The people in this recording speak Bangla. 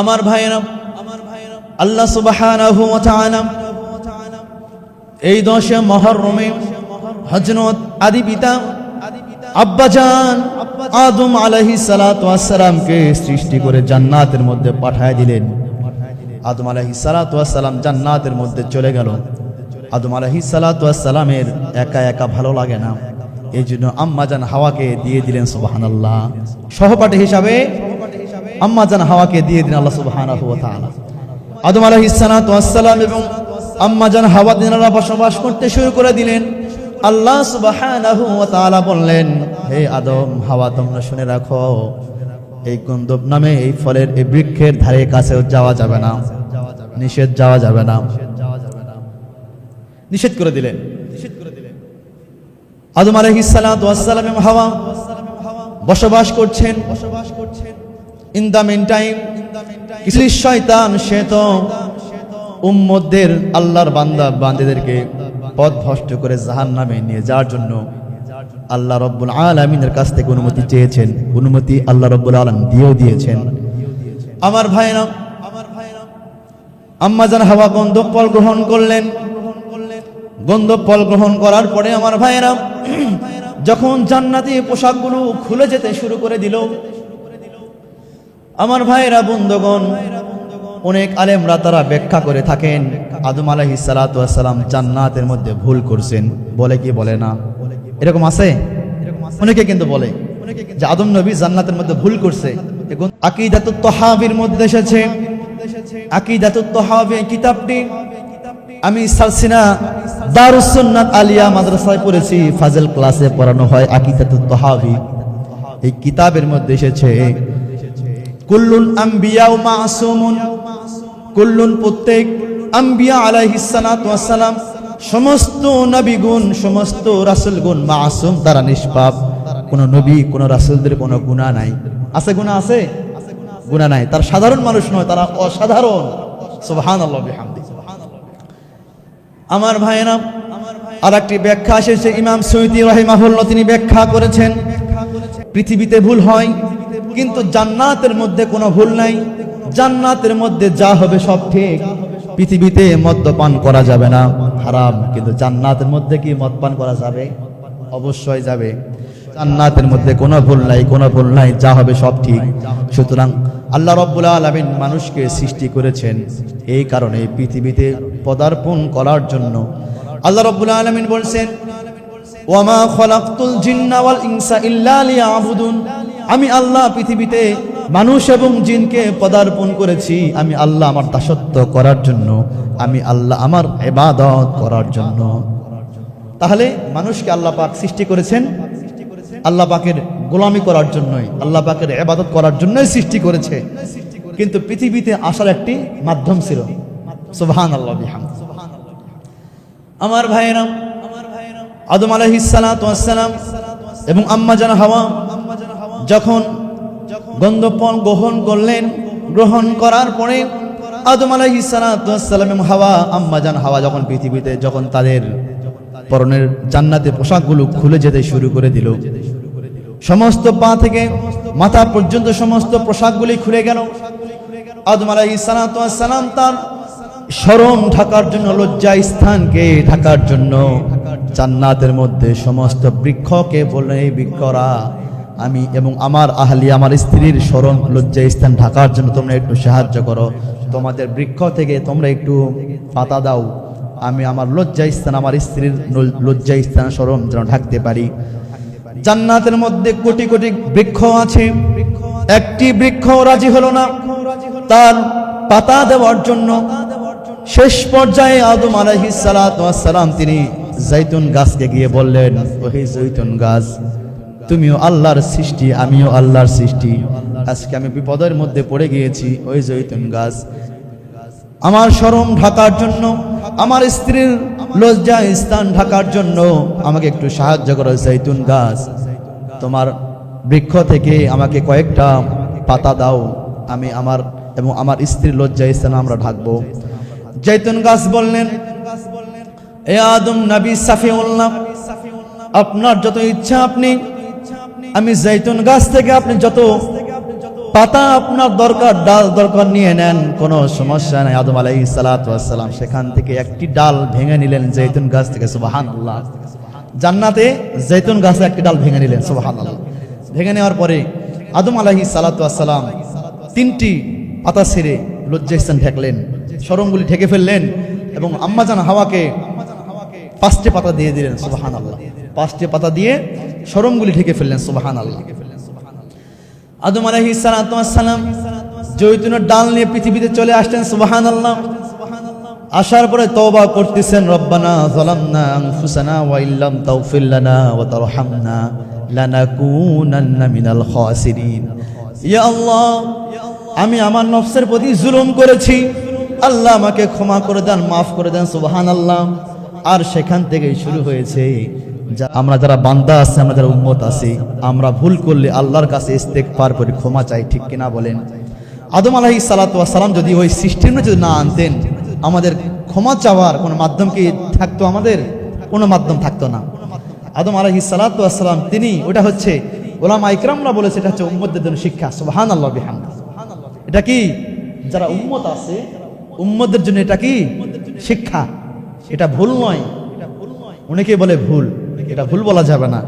আমার ভাইয়েরা আমার ভাইয়েরা আল্লাহ তাআলা এই দশে মহরমে হজরত আদি পিতা আব্বাজান আদম আলাইহিস সালাতু ওয়াস সালামকে সৃষ্টি করে জান্নাতের মধ্যে পাঠায় দিলেন। আদম আলাইহিস সালাতু ওয়াস সালাম জান্নাতের মধ্যে চলে গেল। আদম আলাইহিস সালাতু ওয়াস সালামের একা একা ভালো লাগে না। এই জন্য আম্মাজান হাওয়াকে দিয়ে দিলেন সুবহানাল্লাহ। সহপাঠী হিসাবে আম্মাজান হাওয়াকে দিয়ে দিন আল্লাহ সুবহানাহু ওয়া তাআলা। আদম আলাইহিস সালাতু ওয়াস সালাম এবং আম্মাজান হাওয়া দিনারা বসবাস করতে শুরু করে দিলেন। আল্লাহ সুবহানাহু ওয়া তাআলা বললেন, হে আদম, হাওয়া তোমরা শুনে রাখো। এই গন্ধব নামে এই ফলের, এই বৃক্ষের ধারে কাছেও যাওয়া যাবে না। নিষেধ যাওয়া যাবে না। নিষেধ করে দিলেন। আদম সালাম হাওয়া বসবাস করছেন বসবাস করছেন। ইন দা মেন টাইম শয়তান সে তো উম্মদের আল্লাহর বান্দা, বান্দেদেরকে পথ ভষ্ট করে জাহান নামে নিয়ে যাওয়ার জন্য আল্লাহ রব্বুল আলমিনের কাছ থেকে অনুমতি চেয়েছেন। অনুমতি আল্লাহ রব্বুল আলম দিয়েও দিয়েছেন। আমার ভাইরা আমার ভাইরা আম্মাজান হাওয়া গন্ধব ফল গ্রহণ করলেন। গন্ধব ফল গ্রহণ করার পরে আমার ভাইরা, যখন জান্নাতি পোশাকগুলো খুলে যেতে শুরু করে দিল আমার ভাইরা বন্ধগণ, অনেক আলেমরা তারা ব্যাখ্যা করে থাকেন, আদম আলাহি সালাম জান্নাতের মধ্যে ভুল করছেন, বলে কি বলে না? এরকম আছে? অনেকে কিন্তু বলে যে আদম নবী জান্নাতের মধ্যে ভুল করছে। আকিদাতুত তহাবির মধ্যে এসেছে। আকিদাতুত তহাবি কিতাবটি আমি সালসিনা দারুসুন্নাত আলিয়া মাদ্রাসায় পড়েছি। ফাজল ক্লাসে পড়ানো হয় আকিদাতুত তহাবি এই কিতাবের মধ্যে এসেছে কুল্লুন আম্বিয়া ও মাসুমুন। কুল্লুন প্রত্যেক আম্বিয়া আলাইহিস সালাতু ওয়াস সালাম সমস্ত নবীগুণ, সমস্ত রাসূলগুণ মাসুম, তারা নিষ্পাপ। কোন নবী, কোন রাসূলদের কোনো গুনাহ নাই। আছে গুনাহ আছে? গুনাহ নাই। তার সাধারণ মানুষ নয়, তারা অসাধারণ। সুবহানাল্লাহ বিহামদি। আমার ভাইয়েরা আর একটি ব্যাখ্যা এসেছে ইমাম সৈয়দি রহিমাহুল্লাহ তিনি ব্যাখ্যা করেছেন। পৃথিবীতে ভুল হয়। কিন্তু জান্নাতের মধ্যে কোনো ভুল নাই। জান্নাতের মধ্যে যা হবে সব ঠিক। পৃথিবীতে মদ্যপান করা যাবে না। হারাম। কিন্তু জান্নাতের মধ্যে কি মদপান করা যাবে? অবশ্যই যাবে। জান্নাতের মধ্যে কোনো ভুল নাই, কোনো ভুল নাই, যা হবে সব ঠিক। সুতরাং আল্লাহ রব্বুল আলমিন মানুষকে সৃষ্টি করেছেন এই কারণে পৃথিবীতে পদার্পণ করার জন্য। আল্লাহ রব্বুল আলমিন বলছেন ওয়ামা খলাকতুল জিন্না ওয়াল ইনসা ইল্লা লিয়াবুদুন। আমি আল্লাহ পৃথিবীতে মানুষ এবং জিনকে পদার্পণ করেছি। আমি আল্লাহ আমার দাসত্ব করার জন্য। আমি আল্লাহ আমার এবাদত করার জন্য। তাহলে মানুষকে আল্লাহ পাক সৃষ্টি করেছেন। আল্লাহ পাকের গোলামি করার জন্যই, আল্লাহ পাকের এবাদত করার জন্যই সৃষ্টি করেছে। কিন্তু পৃথিবীতে আসার একটি মাধ্যম ছিল। সুবহানাল্লাহ বিহামদ। আমার ভাইয়েরাম আদম আলাইহিস সালাতু ওয়াস সালাম এবং আম্মা জান হাওয়া যখন গন্ধপন গ্রহণ করলেন, গ্রহণ করার পরে আদম আলাইহিস সালাম হাওয়া, আম্মা জান, হাওয়া যখন পৃথিবীতে, যখন তাদের পরনের জান্নাতে পোশাকগুলো খুলে যেতে শুরু করে দিল। সমস্ত পা থেকে মাথা পর্যন্ত সমস্ত পোশাকগুলি খুলে গেল। আদম আলাইহিস সালাম তার শরম ঢাকার জন্য, লজ্জা স্থানকে ঢাকার জন্য জান্নাতের মধ্যে সমস্ত বৃক্ষকে বললেন, এই বৃক্ষরা আমি এবং আমার আহলি, আমার স্ত্রীর স্মরণ লজ্জা স্থান ঢাকার জন্য তোমরা একটু সাহায্য করো। তোমাদের বৃক্ষ থেকে তোমরা একটু পাতা দাও। আমি আমার লজ্জা স্থান, আমার স্ত্রীর লজ্জা স্থান স্মরণ যেন ঢাকতে পারি। জান্নাতের মধ্যে কোটি কোটি বৃক্ষ আছে। একটি বৃক্ষ রাজি হলো না। তার পাতা দেওয়ার জন্য শেষ পর্যায়ে আদম আলাইহিস সালাম তিনি জৈতুন গাছকে গিয়ে বললেন, ওহে জৈতুন গাছ তুমিও আল্লাহর সৃষ্টি, আমিও আল্লাহর সৃষ্টি। আজকে আমি বিপদের মধ্যে পড়ে গিয়েছি, ওই জৈতুন গাছ। আমার শরম ঢাকার জন্য, আমার স্ত্রীর লজ্জা স্থান ঢাকার জন্য আমাকে একটু সাহায্য করো জৈতুন গাছ। তোমার বৃক্ষ থেকে আমাকে কয়েকটা পাতা দাও, আমি আমার এবং আমার স্ত্রীর লজ্জা স্থান আমরা ঢাকবো। জৈতুন গাছ বললেন, এ আদম, নবী সাফিউল্লাহ, আপনার যত ইচ্ছা আপনি আমি জৈতুন গাছ থেকে আপনি যত পাতা আপনার দরকার, ডাল দরকার নিয়ে নেন, কোনো সমস্যা নাই। আদম আলাই সালাম সেখান থেকে একটি ডাল ভেঙে নিলেন জৈতুন গাছ থেকে সুবাহান আল্লাহ জান্নাতে জৈতুন গাছে একটি ডাল ভেঙে নিলেন সুবাহান আল্লাহ ভেঙে নেওয়ার পরে আদম আলাহি সালাম তিনটি পাতা ছেড়ে লজ্জাস্থান ঢেকলেন সরমগুলি ঢেকে ফেললেন এবং আম্মাজান হাওয়াকে পাঁচটি পাতা দিয়ে দিলেন সুবাহান আল্লাহ পাঁচটি পাতা দিয়ে সরমগুলি ঢেকে ফেললেন সুবাহান আল্লাহ আদম আলাহি সালাম জৈতুনের ডাল নিয়ে পৃথিবীতে চলে আসলেন সুবাহান আল্লাহ আসার পরে তওবা করতেছেন, রব্বানা যালামনা আনফুসানা ওয়া ইল্লাম তাগফির লানা ওয়া তারহামনা লানাকুনান্না মিনাল খাসিরিন। ইয়া আল্লাহ, আমি আমার নফসের প্রতি জুলুম করেছি। আল্লাহ আমাকে ক্ষমা করে দেন, মাফ করে দেন, সুবহানাল্লাহ। আর সেখান থেকেই শুরু হয়েছে আমরা যারা বান্দা আছে, আমরা যারা উম্মত আছি, আমরা ভুল করলে আল্লাহর কাছে ইস্তেগফার করে ক্ষমা চাই, ঠিক কিনা বলেন? আদম আলাহি সালাম যদি ওই সিস্টেমে যদি না আনতেন, আমাদের ক্ষমা চাওয়ার কোনো মাধ্যম কি থাকতো আমাদের? কোনো মাধ্যম থাকতো না। আদম আলাহি সালাম, তিনি ওটা হচ্ছে ওলামা ইকরামরা বলেছে, এটা হচ্ছে উম্মতদের জন্য শিক্ষা সুবহান আল্লাহ বিহাম এটা কি? যারা উম্মত আছে, উম্মতদের জন্য এটা কি? শিক্ষা। এটা ভুল নয়। অনেকে বলে ভুল। এটা ভুল বলা যাবে না।